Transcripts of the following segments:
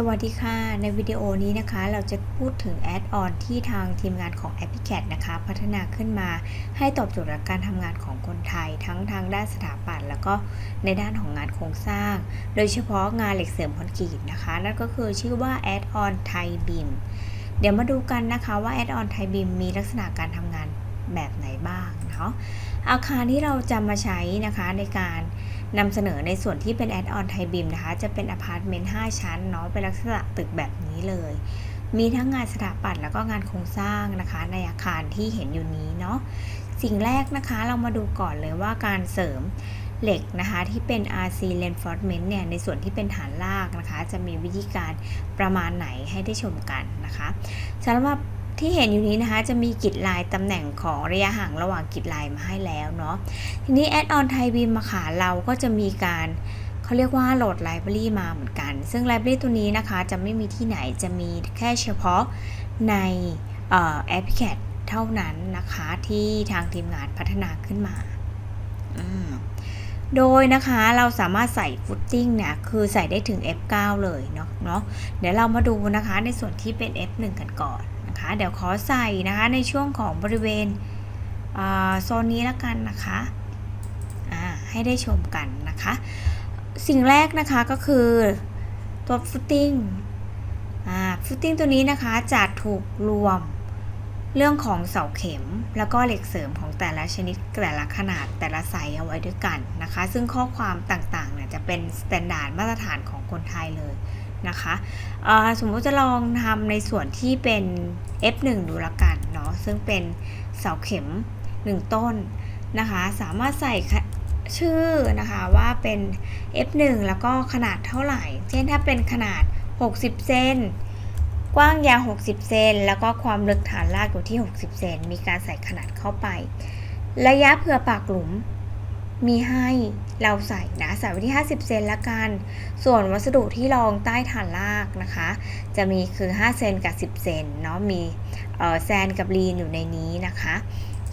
สวัสดีค่ะ ในวิดีโอนี้นะคะเราจะพูดถึงแอดออนที่ทางทีมงานของ a p p c a t นะคะ พัฒนาขึ้นมาให้ตอบโจทย์กับการทำงานของคนไทย ทั้งทางด้านสถาปัตย์แล้วก็ในด้านของงานโครงสร้าง โดยเฉพาะงานเหล็กเสริมคอนกรีตนะคะ นั่นก็คือชื่อว่าแอดออนไทยบีมเดี๋ยวมาดูกันนะคะว่าแอดออนไทยบีมมีลักษณะการทำงานแบบไหนบ้างเนาะอาคารที่เราจะมาใช้นะคะในการ นำเสนอในส่วนที่เป็นแอดออนไทยบีมนะคะ จะเป็นอพาร์ตเมนต์5ชั้นเนาะเป็นลักษณะตึกแบบนี้เลย มีทั้งงานสถาปัตย์แล้วก็งานโครงสร้างนะคะ ในอาคารที่เห็นอยู่นี้เนาะสิ่งแรกนะคะเรามาดูก่อนเลยว่าการเสริมเหล็กนะคะที่เป็น RC reinforcement เนี่ยในส่วนที่เป็นฐานรากนะคะ จะมีวิธีการประมาณไหนให้ได้ชมกันนะคะสำหรับ ที่เห็นอยู่นี้นะคะจะมีกิจลายตำแหน่งของระยะห่างระหว่างกิจลายมาให้แล้วเนาะทีนี้แอดออนไทยบีมมาค่ะเราก็จะมีการเขาเรียกว่าโหลดไลบรารีมาเหมือนกัน ซึ่งไลบรารีตัวนี้นะคะจะไม่มีที่ไหนจะมีแค่เฉพาะในแอปพลิเคชันเท่านั้นนะคะที่ทางทีมงานพัฒนาขึ้นมา โดยนะคะเราสามารถใส่ฟุตติ้งเนี่ยคือใส่ได้ถึง F9 เลยเนาะเนาะเดี๋ยวเรามาดูนะคะในส่วนที่เป็น F1 กันก่อน นะคะ เดี๋ยวขอใส่นะคะในช่วงของบริเวณโซนนี้ล้วกันนะคะให้ได้ชมกันนะคะ สิ่งแรกนะคะก็คือตัวฟุตติ้งฟุตติ้งตัวนี้นะคะจะถูกรวมเรื่องของเสาเข็ม แล้วก็เหล็กเสริมของแต่ละชนิดแต่ละขนาดแต่ละไซส์เอาไว้ด้วยกันนะคะ ซึ่งข้อความต่างๆเนี่ยจะเป็นสแตนดาร์ดมาตรฐานของคนไทยเลย นะคะสมมุติจะลองทำในส่วนที่เป็น F1 ดูละกันเนาะซึ่งเป็นเสาเข็ม 1 ต้นนะคะ สามารถใส่ชื่อนะคะว่าเป็น F1 แล้วก็ขนาดเท่าไหร่ เช่นถ้าเป็นขนาด 60 เซนกว้างยาว 60 เซนแล้วก็ความลึกฐานรากอยู่ที่ 60 เซนมีการใส่ขนาดเข้าไป ระยะเผื่อปากหลุม มีให้เราใส่นะใส่ไว้ที่ 50 เซนละกัน ส่วนวัสดุที่รองใต้ฐานรากนะคะ จะมีคือ 5 เซนกับ 10 เซนเนาะมีแซนกับลีนอยู่ในนี้นะคะ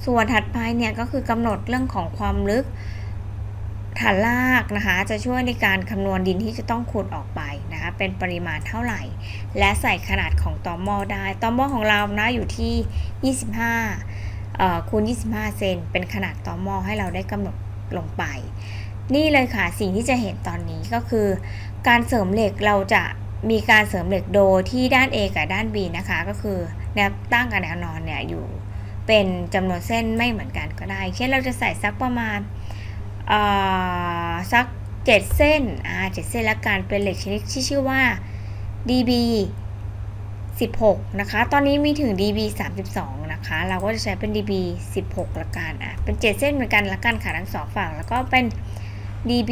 ส่วนถัดไปเนี่ยก็คือกำหนดเรื่องของความลึกฐานรากนะคะ จะช่วยในการคำนวณดินที่จะต้องขุดออกไปนะคะ เป็นปริมาณเท่าไหร่ และใส่ขนาดของตอมอได้ตอมอของเรานะอยู่ที่ 25คูณ 25 เซนเป็นขนาดตอมอให้เราได้กำหนด ลงไป นี่เลยค่ะสิ่งที่จะเห็นตอนนี้ก็คือ การเสริมเหล็กเราจะมีการเสริมเหล็กโดที่ด้าน A กับด้าน B นะคะ ก็คือแนวตั้งกับแนวนอนเนี่ยอยู่เป็นจำนวนเส้นไม่เหมือนกันก็ได้ เช่นเราจะใส่สักประมาณสัก 7 เส้นอ่าเเส้นละกันเป็นเหล็กชนิดที่ชื่อว่า DB 16 นะคะ ตอนนี้มีถึง DB 32 นะคะ เราก็จะใช้เป็น DB 16 ละกันอะ เป็น 7 เส้นเหมือนกันละกันค่ะทั้งสองฝั่ง แล้วก็เป็น DB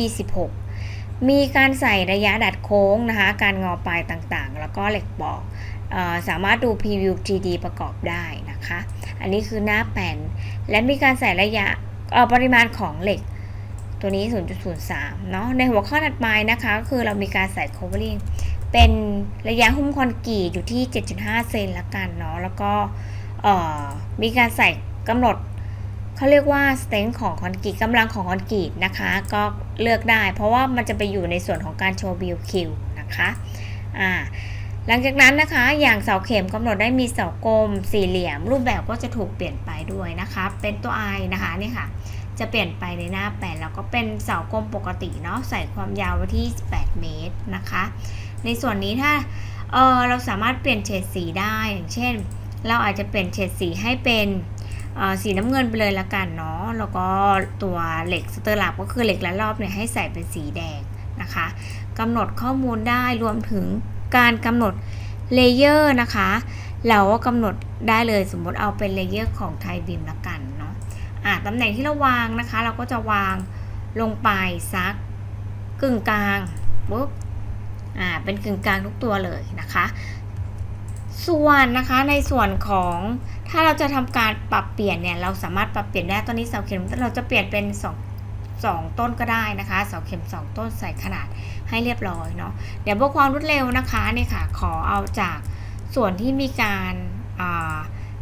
16 มีการใส่ระยะดัดโค้งนะคะ การงอปลายต่างๆ แล้วก็เหล็กปอกสามารถดู preview 3D ประกอบได้นะคะ อันนี้คือหน้าแผ่น และมีการใส่ระยะปริมาณของเหล็กตัวนี้ 0.03 เนาะ ในหัวข้อถัดมานะคะ ก็คือเรามีการใส่ covering เป็นระยะหุ้มคอนกรีตอยู่ที่ 7.5 เซนละกันเนาะแล้วก็มีการใส่กำหนดเขาเรียกว่า strength ของคอนกรีตกำลังของคอนกรีตนะคะ ก็เลือกได้ เพราะว่ามันจะไปอยู่ในส่วนของการโชว์ BQ นะคะอ่าหลังจากนั้นนะคะ อย่างเสาเข็มกำหนดได้มีเสากลมสี่เหลี่ยม รูปแบบก็จะถูกเปลี่ยนไปด้วยนะคะ เป็นตัว I นะคะนี่ค่ะ จะเปลี่ยนไปในหน้าแปดแล้วก็เป็นเสากลมปกติเนาะใส่ความยาวไว้ที่8เมตรนะคะ ในส่วนนี้ถ้าเออเราสามารถเปลี่ยนเฉดสีได้อย่างเช่น เราอาจจะเปลี่ยนเฉดสีให้เป็นสีน้ำเงินไปเลยละกันเนาะแล้วก็ตัวเหล็กสเตอร์ลับก็คือเหล็กละรอบเนี่ยให้ใส่เป็นสีแดงนะคะกำหนดข้อมูลได้รวมถึงการกำหนดเลเยอร์นะคะ เราก็กำหนดได้เลยสมมติเอาเป็นเลเยอร์ของไทยบีมละกันอ่าตำแหน่งที่เราวางนะคะ เราก็จะวางลงไปซักกึ่งกลางปุ๊บ อ่าเป็นกึ่งกลางทุกตัวเลยนะคะ ส่วนนะคะในส่วนของถ้าเราจะทำการปรับเปลี่ยนเนี่ยเราสามารถปรับเปลี่ยนได้ตอนนี้เสาเข็มเราจะเปลี่ยนเป็น2 2 ต้นก็ได้นะคะเสาเข็ม 2 ต้นใส่ขนาดให้เรียบร้อยเนาะเดี๋ยวเพื่อความรวดเร็วนะคะนี่ค่ะขอเอาจากส่วนที่มีการา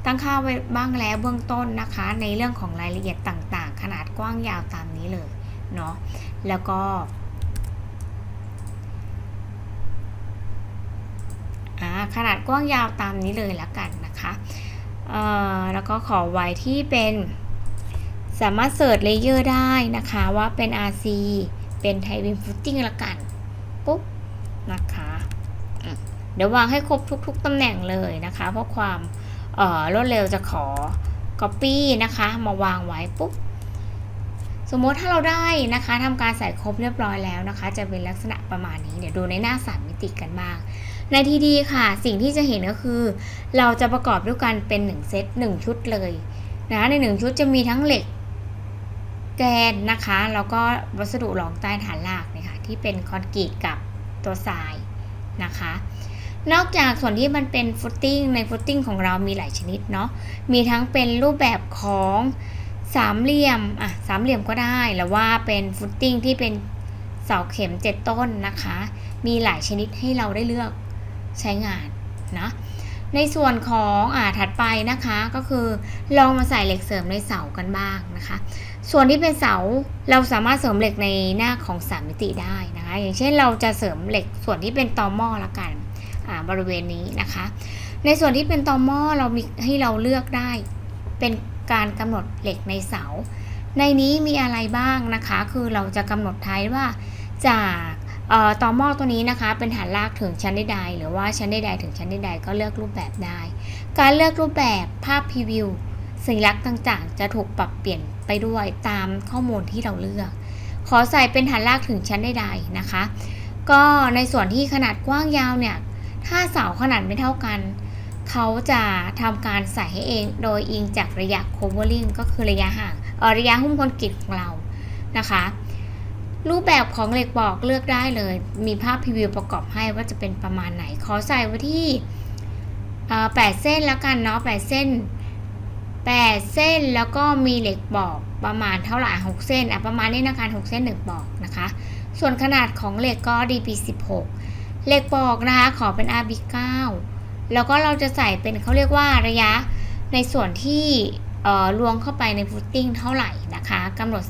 ตั้งค่าไว้บ้างแล้วเบื้องต้นนะคะ ในเรื่องของรายละเอียดต่างๆ ขนาดกว้างยาวตามนี้เลยเนาะแล้วก็ ขนาดกว้างยาวตามนี้เลยละกันนะคะแล้วก็ขอไว้ที่เป็นสามารถเสิร์ชเลเยอร์ได้นะคะว่าเป็น RC เป็นไทวินฟุตติ้งละกัน ปุ๊บ นะคะเดี๋ยววางให้ครบทุก ๆตำแหน่งเลยนะคะ เพราะความเอ่อรวดเร็วจะขอ Copy นะคะ มาวางไว้ปุ๊บ สมมติถ้าเราได้นะคะทำการใส่ครบเรียบร้อยแล้วนะคะ จะเป็นลักษณะประมาณนี้ เดี๋ยวดูในหน้า3มิติกันบ้าง ในทีดีค่ะ สิ่งที่จะเห็นก็คือ เราจะประกอบด้วยกันเป็น 1 เซต1 ชุดเลยนะใน 1 ชุดจะมีทั้งเหล็กแกนนะคะแล้วก็วัสดุรองใต้ฐานรากเนี่ยค่ะที่เป็นคอนกรีตกับตัวทรายนะคะ นอกจากส่วนที่มันเป็นฟุตติ้งในฟุตติ้งของเรามีหลายชนิดเนาะมีทั้งเป็นรูปแบบของสามเหลี่ยมอะสามเหลี่ยมก็ได้หรือว่าเป็นฟุตติ้งที่เป็นเสาเข็มเจ็ดต้นนะคะ มีหลายชนิดให้เราได้เลือก ใช้งานนะในส่วนของอ่าถัดไปนะคะก็คือลองมาใส่เหล็กเสริมในเสากันบ้างนะคะ ส่วนที่เป็นเสาเราสามารถเสริมเหล็กในหน้าของสามมิติได้นะคะ อย่างเช่นเราจะเสริมเหล็กส่วนที่เป็นตอหม้อละกันอ่าบริเวณนี้นะคะ ในส่วนที่เป็นตอหม้อเรามีให้เราเลือกได้ เป็นการกำหนดเหล็กในเสา ในนี้มีอะไรบ้างนะคะ คือเราจะกำหนดท้ายว่าจาก ต่อหม้อตัวนี้นะคะเป็นฐานรากถึงชั้นใดๆหรือว่าชั้นใดๆถึงชั้นใดๆก็เลือกรูปแบบได้ การเลือกรูปแบบภาพพรีวิวสัญลักษณ์ต่างๆ จะถูกปรับเปลี่ยนไปด้วยตามข้อมูลที่เราเลือก ขอใส่เป็นฐานรากถึงชั้นใดๆนะคะ ก็ในส่วนที่ขนาดกว้างยาวเนี่ยถ้าเสาขนาดไม่เท่ากันเขาจะทำการใส่ให้เองโดยอิงจากระยะ covering ก็คือระยะห่างระยะหุ้มคอนกรีตของเรานะคะ รูปแบบของเหล็กบอกเลือกได้เลย มีภาพพรีวิวประกอบให้ว่าจะเป็นประมาณไหน ขอใส่ไว้ที่8เส้นแล้วกันเนาะ8เส้น8เส้นแล้วก็มีเหล็กบอกประมาณเท่าไหร่6เส้นอะประมาณนี้นะคะ6เส้น1บอกนะคะ ส่วนขนาดของเหล็กก็ DP16 เหล็กบอกนะคะขอเป็น RB9 แล้วก็เราจะใส่เป็นเขาเรียกว่าระยะในส่วนที่ลวงเข้าไปในฟุตติ้งเท่าไหร่นะคะกำหนด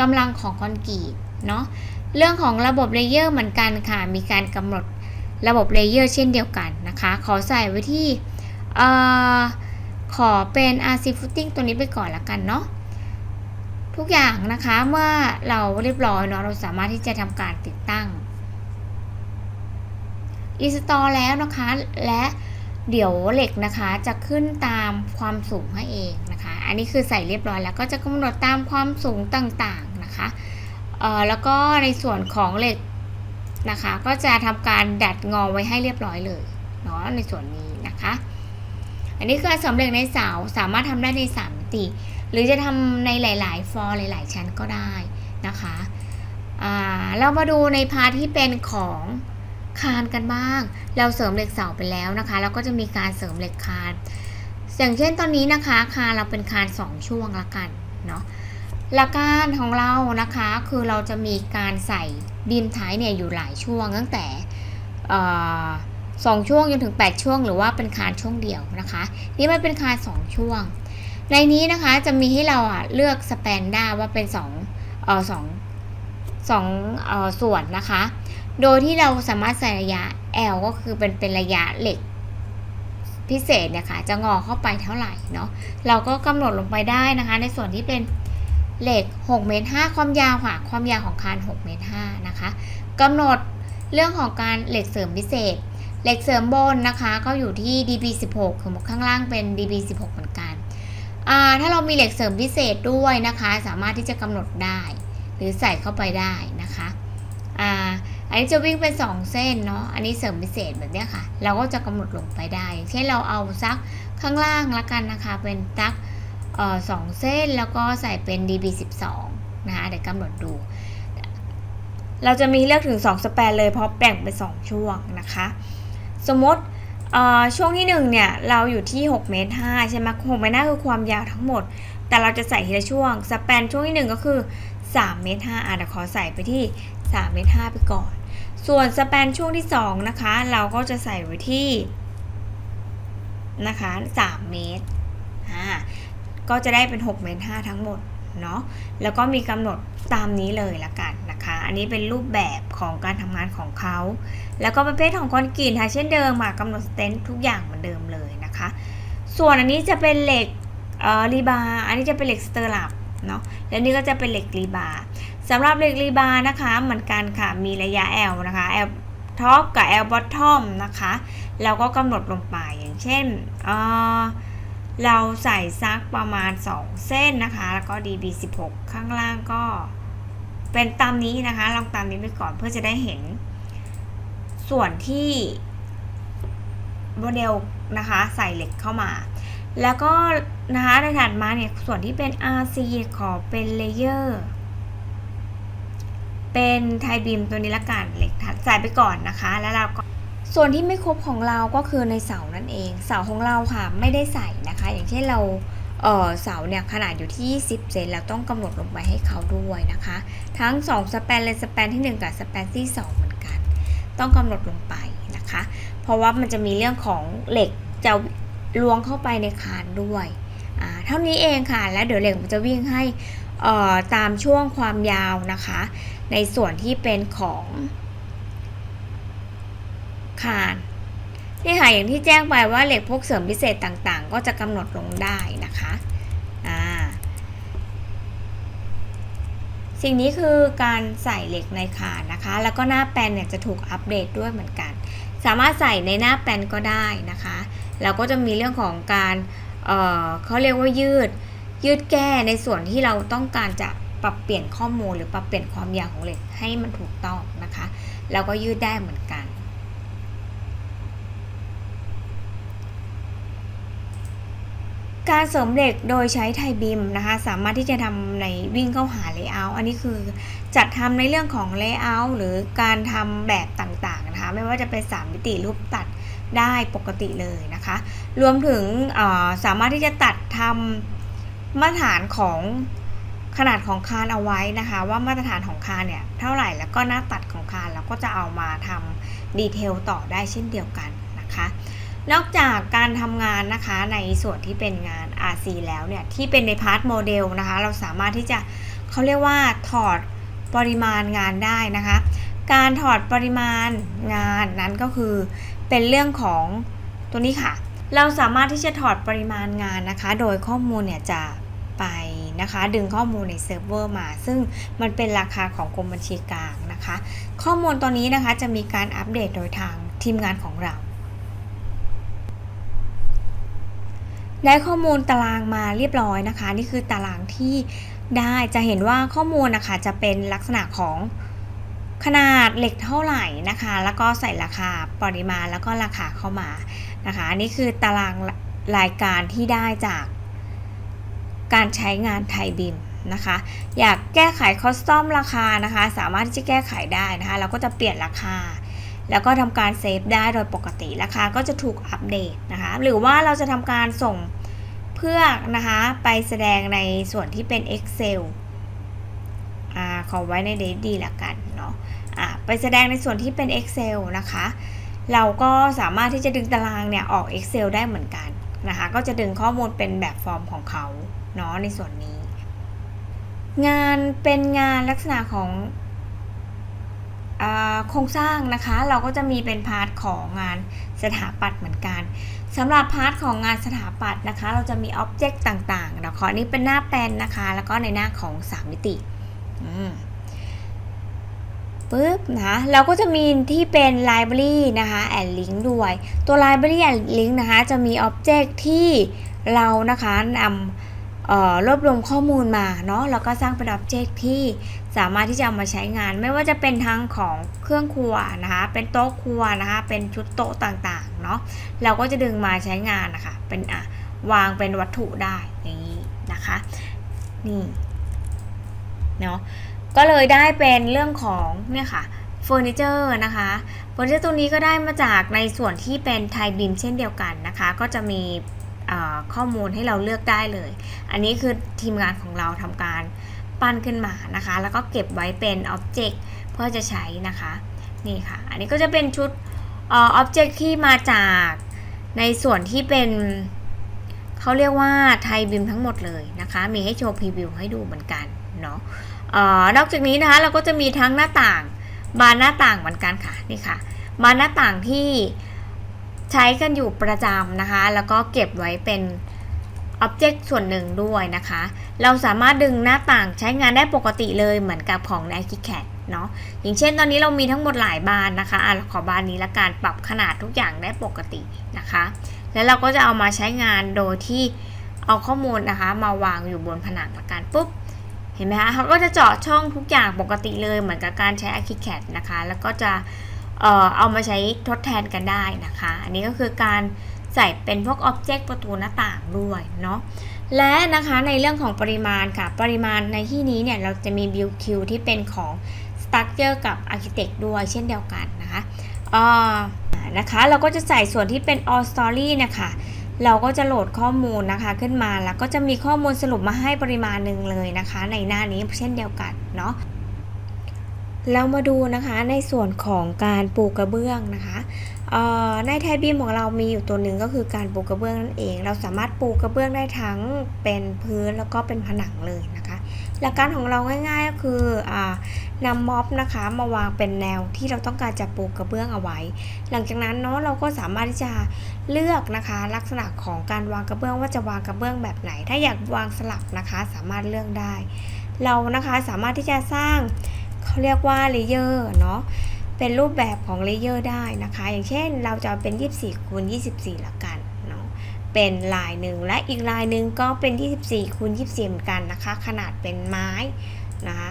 กำลังของคอนกรีตเนาะเรื่องของระบบเลเยอร์เหมือนกันค่ะ มีการกำหนดระบบเลเยอร์เช่นเดียวกันนะคะ ขอใส่ไว้ที่ออขอเป็น RC footing ตัวนี้ไปก่อนละกันเนาะทุกอย่างนะคะเมื่อเราเรียบร้อยเนาะเราสามารถที่จะทำการติดตั้งอินสตอลแล้วนะคะและ เดี๋ยวเหล็กนะคะจะขึ้นตามความสูงให้เองนะคะ อันนี้คือใส่เรียบร้อยแล้วก็จะกำหนดตามความสูงต่างๆนะคะเอ่อแล้วก็ในส่วนของเหล็กนะคะ ก็จะทำการดัดงอไว้ให้เรียบร้อยเลยเนาะในส่วนนี้นะคะ อันนี้คือสำเร็จในเสาสามารถทำได้ใน3มิติ หรือจะทำในหลาย ๆ ฟอร์หลาย ๆ ชั้นก็ได้นะคะเรามาดูในพาร์ทที่เป็นของ คานกันบ้าง เราเสริมเหล็กเสาไปแล้วนะคะแล้วก็จะมีการเสริมเหล็กคาน อย่างเช่นตอนนี้นะคะคานเราเป็นคาน 2 ช่วงละกันเนาะหลักการของเรานะคะคือเราจะมีการใส่บีมท้ายเนี่ยอยู่หลายช่วงตั้งแต่สองช่วงจนถึง 8 ช่วง หรือว่าเป็นคานช่วงเดียวนะคะ นี่มันเป็นคาน 2 ช่วง ในนี้นะคะจะมีให้เราอะเลือกสแปนด้าว่าเป็น2เอ่อสองสองเอ่อส่วนนะคะ โดยที่เราสามารถใส่ระยะ L ก็คือเป็นเป็นระยะเหล็กพิเศษเนี่ยค่ะจะงอเข้าไปเท่าไหร่เนาะเราก็กำหนดลงไปได้นะคะ ในส่วนที่เป็นเหล็ก6เมตร5ความยาวค่ะความยาวของคาน6เมตร5นะคะกำหนดเรื่องของการเหล็กเสริมพิเศษ เหล็กเสริมบนนะคะ ก็อยู่ที่ DB16 คือข้างล่างเป็น DB16 เหมือนกันถ้าเรามีเหล็กเสริมพิเศษด้วยนะคะ สามารถที่จะกำหนดได้ หรือใส่เข้าไปได้นะคะ อันนี้จะวิ่งเป็น 2 เส้นเนาะ อันนี้เสริมพิเศษแบบเนี้ยค่ะ เราก็จะกำหนดลงไปได้ เช่นเราเอาซักข้างล่างละกันนะคะ เป็นซักสองเส้นแล้วก็ใส่เป็น db12 นะคะ เดี๋ยวกำหนดดู เราจะมีเลือกถึง 2 สแปนเลยเพราะแบ่งเป็น 2 ช่วงนะคะ สมมติช่วงที่ 1 เนี่ย เราอยู่ที่6เมตร5ใช่ไหม6เมตร5คือความยาวทั้งหมด แต่เราจะใส่ทีละช่วง สแปนช่วงที่ 1 ก็คือ3เมตร5อะเดี๋ยวขอใส่ไปที่3เมตร5ไปก่อน ส่วนสแปนช่วงที่ 2 นะคะ เราก็จะใส่ไว้ที่นะคะ3เมตรอ่าก็จะได้เป็น6เมตร5ทั้งหมดเนาะแล้วก็มีกำหนดตามนี้เลยละกันนะคะ อันนี้เป็นรูปแบบของการทำงานของเขา แล้วก็ประเภทของคอนกรีตค่ะเช่นเดิมค่ะกำหนดสเตนทุกอย่างเหมือนเดิมเลยนะคะ ส่วนอันนี้จะเป็นเหล็กเอ่อรีบาร์อันนี้จะเป็นเหล็กสเตอร์ลับเนาะ แล้วนี่ก็จะเป็นเหล็กรีบาร์ สำหรับเหล็กรีบาร์นะคะ เหมือนกันค่ะ มีระยะ L นะคะ L ท็อปกับ L bottom นะคะเราก็กำหนดลงไปอย่างเช่นเเราใส่ซักประมาณ 2 เส้นนะคะ แล้วก็ DB 16 ข้างล่างก็เป็นตามนี้นะคะ ลองตามนี้ไปก่อนเพื่อจะได้เห็น ส่วนที่โมเดลนะคะใส่เหล็กเข้ามา แล้วก็นะคะในถัดมาเนี่ยส่วนที่เป็น RC ขอเป็นเลเยอร์ เป็นไทบีมตัวนี้ละกันเหล็กใส่ไปก่อนนะคะ แล้วเราก็ส่วนที่ไม่ครบของเราก็คือในเสานั่นเอง เสาของเราค่ะไม่ได้ใส่นะคะ อย่างเช่นเราเเสาเนี่ยขนาดอยู่ที่ 10 เซนเราต้องกำหนดลงไปให้เขาด้วยนะคะ ทั้ง 2 สแปนเลยสแปนที่ 1 กับสแปนที่ 2 เหมือนกัน ต้องกำหนดลงไปนะคะ เพราะว่ามันจะมีเรื่องของเหล็กจะล้วงเข้าไปในคานด้วยเท่านี้เองค่ะ แล้วเดี๋ยวเหล็กมันจะวิ่งให้ตามช่วงความยาวนะคะ ในส่วนที่เป็นของคานนี่ค่ะอย่างที่แจ้งไปว่าเหล็กพวกเสริมพิเศษต่างๆ ก็จะกำหนดลงได้นะคะสิ่งนี้คือการใส่เหล็กในคานนะคะ แล้วก็หน้าแปลนเนี่ยจะถูกอัปเดตด้วยเหมือนกัน สามารถใส่ในหน้าแปลนก็ได้นะคะแล้วก็จะมีเรื่องของการเเขาเรียกว่ายืดยืดแก้ในส่วนที่เราต้องการจะ ปรับเปลี่ยนข้อมูลหรือปรับเปลี่ยนความยาวของเหล็กให้มันถูกต้องนะคะ แล้วก็ยืดได้เหมือนกัน การเสริมเหล็กโดยใช้ไทบิมนะคะ สามารถที่จะทำในวิ่งเข้าหาเลเยอร์อันนี้คือจัดทำในเรื่องของเลเยอร์หรือการทำแบบต่างๆนะคะ ไม่ว่าจะเป็น 3 มิติรูปตัดได้ปกติเลยนะคะ รวมถึงสามารถที่จะตัดทำมาตรฐานของ ขนาดของคานเอาไว้นะคะ ว่ามาตรฐานของคานเนี่ยเท่าไหร่แล้วก็หน้าตัดของคานเราก็จะเอามาทำดีเทลต่อได้เช่นเดียวกันนะคะนอกจากการทำงานนะคะในส่วนที่เป็นงาน RC แล้วเนี่ยที่เป็นในพาร์ทโมเดลนะคะเราสามารถที่จะเขาเรียกว่าถอดปริมาณงานได้นะคะ การถอดปริมาณงานนั้นก็คือเป็นเรื่องของตัวนี้ค่ะ เราสามารถที่จะถอดปริมาณงานนะคะ โดยข้อมูลเนี่ยจะไป นะคะ ดึงข้อมูลในเซิร์ฟเวอร์มา ซึ่งมันเป็นราคาของกรมบัญชีกลางนะคะ ข้อมูลตัวนี้นะคะจะมีการอัปเดตโดยทางทีมงานของเรา ได้ข้อมูลตารางมาเรียบร้อยนะคะ นี่คือตารางที่ได้จะเห็นว่าข้อมูลนะคะจะเป็นลักษณะของขนาดเหล็กเท่าไหร่นะคะ แล้วก็ใส่ราคาปริมาณแล้วก็ราคาเข้ามานะคะนนี้คือตารางรายการที่ได้จาก การใช้งานไทยบิมนะคะ อยากแก้ไขคอสตอมราคานะคะ สามารถที่จะแก้ไขได้นะคะ เราก็จะเปลี่ยนราคา แล้วก็ทำการเซฟได้โดยปกติราคาก็จะถูกอัปเดตนะคะ หรือว่าเราจะทำการส่งเพื่อนะคะไปแสดงในส่วนที่เป็น Excel อ่าขอไว้ในเดดีละกันเนาะอ่าไปแสดงในส่วนที่เป็น Excel นะคะ เราก็สามารถที่จะดึงตารางเนี่ยออก Excel ได้เหมือนกันนะคะ ก็จะดึงข้อมูลเป็นแบบฟอร์มของเขา เนาะในส่วนนี้ งานเป็นงานลักษณะของโครงสร้างนะคะเราก็จะมีเป็นพาร์ทของงานสถาปัตย์เหมือนกันสำหรับพาร์ทของงานสถาปัตย์นะคะ เราจะมีอ็อบเจกต์ต่างๆเดี๋ยวขอนี้เป็นหน้าแปลนนะคะ แล้วก็ในหน้าของ 3 มิติปึ๊บนะเราก็จะมีที่เป็น library นะคะ and link ด้วย ตัว library and link นะคะ จะมี object ที่เรานะคะนำ รวบรวมข้อมูลมาเนาะแล้วก็สร้างเป็น object ที่สามารถที่จะเอามาใช้งาน ไม่ว่าจะเป็นทั้งของเครื่องครัวนะคะเป็นโต๊ะครัวนะคะเป็นชุดโต๊ะต่างๆเนาะเราก็จะดึงมาใช้งานนะคะเป็นอะวางเป็นวัตถุได้อย่างนี้นะคะนี่เนาะก็เลยได้เป็นเรื่องของเนี่ยค่ะเฟอร์นิเจอร์นะคะเฟอร์นิเจอร์ตัวนี้ก็ได้มาจากในส่วนที่เป็นไทยบิมเช่นเดียวกันนะคะ ก็จะมี ข้อมูลให้เราเลือกได้เลย อันนี้คือทีมงานของเราทำการปั้นขึ้นมานะคะ แล้วก็เก็บไว้เป็นอ็อบเจกต์เพื่อจะใช้นะคะ นี่ค่ะ อันนี้ก็จะเป็นชุดอ็อบเจกต์ที่มาจากในส่วนที่เป็นเขาเรียกว่าไทยบิมทั้งหมดเลยนะคะ มีให้โชว์พรีวิวให้ดูเหมือนกันเนาะออนอกจากนี้นะคะเราก็จะมีทั้งหน้าต่างบานหน้าต่างเหมือนกันค่ะนี่ค่ะบานหน้าต่างที่ ใช้กันอยู่ประจำนะคะ แล้วก็เก็บไว้เป็นอ็อบเจกต์ส่วนหนึ่งด้วยนะคะ เราสามารถดึงหน้าต่างใช้งานได้ปกติเลยเหมือนกับของ n i k e Cat เนาะอย่างเช่นตอนนี้เรามีทั้งหมดหลายบานนะคะอะขอบานนี้ละกันปรับขนาดทุกอย่างได้ปกตินะคะ แล้วเราก็จะเอามาใช้งานโดยที่เอาข้อมูลนะคะ มาวางอยู่บนผนังละกันปุ๊บเห็นไหมคะเขาก็จะเจาะช่องทุกอย่างปกติเลยเหมือนกับการใช้ Archicad นะคะ แล้วก็จะ เอามาใช้ทดแทนกันได้นะคะ อันนี้ก็คือการใส่เป็นพวก Object ประตูหน้าต่างด้วยเนาะและนะคะในเรื่องของปริมาณค่ะปริมาณในที่นี้เนี่ยเราจะมี Build Q ที่เป็นของ Structure กับ Architect ด้วยเช่นเดียวกันนะคะอ่อนะคะเราก็จะใส่ส่วนที่เป็น All Story นะคะเราก็จะโหลดข้อมูลนะคะขึ้นมาแล้วก็จะมีข้อมูลสรุปมาให้ปริมาณหนึ่งเลยนะคะ ในหน้านี้เช่นเดียวกันเนาะ เรามาดูนะคะในส่วนของการปูกระเบื้องนะคะในไทยบีมของเรามีอยู่ตัวหนึ่งก็คือการปูกระเบื้องนั่นเอง เราสามารถปูกระเบื้องได้ทั้งเป็นพื้นแล้วก็เป็นผนังเลยนะคะหลักการของเราง่าย ๆ ก็คืออนำม็อบนะคะมาวางเป็นแนวที่เราต้องการจะปูกระเบื้องเอาไว้ หลังจากนั้นเนาะเราก็สามารถที่จะเลือกนะคะ ลักษณะของการวางกระเบื้องว่าจะวางกระเบื้องแบบไหน ถ้าอยากวางสลับนะคะ สามารถเลือกได้ เรานะคะสามารถที่จะสร้าง เขาเรียกว่าเลเยอร์เนาะเป็นรูปแบบของเลเยอร์ได้นะคะ อย่างเช่นเราจะเอาเป็น 24คูณ24 ละกันเนาะเป็นลายหนึ่งและอีกลายหนึ่งก็เป็น 24คูณ24 เหมือนกันนะคะ ขนาดเป็นไม้นะคะ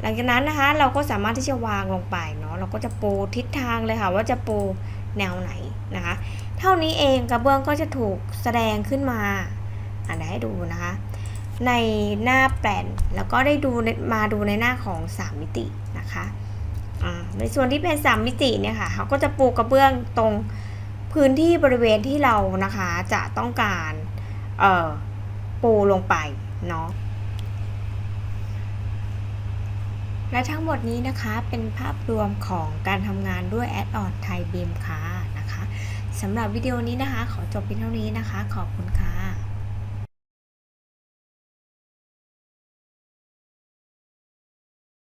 หลังจากนั้นนะคะเราก็สามารถที่จะวางลงไปเนาะเราก็จะปูทิศทางเลยค่ะว่าจะปูแนวไหนนะคะ เท่านี้เองกระเบื้องก็จะถูกแสดงขึ้นมาอ่านให้ดูนะคะ ในหน้าแปลนแล้วก็ได้ดูมาดูในหน้าของ 3 มิตินะคะในส่วนที่เป็น 3 มิติเนี่ยค่ะเขาก็จะปูกระเบื้องตรงพื้นที่บริเวณที่เรานะคะจะต้องการปูลงไปเนาะและทั้งหมดนี้นะคะเป็นภาพรวมของการทำงานด้วยแอดออนไทยบีมค่ะนะคะสำหรับวิดีโอนี้นะคะ ขอจบเพียงเท่านี้นะคะ ขอบคุณค่ะ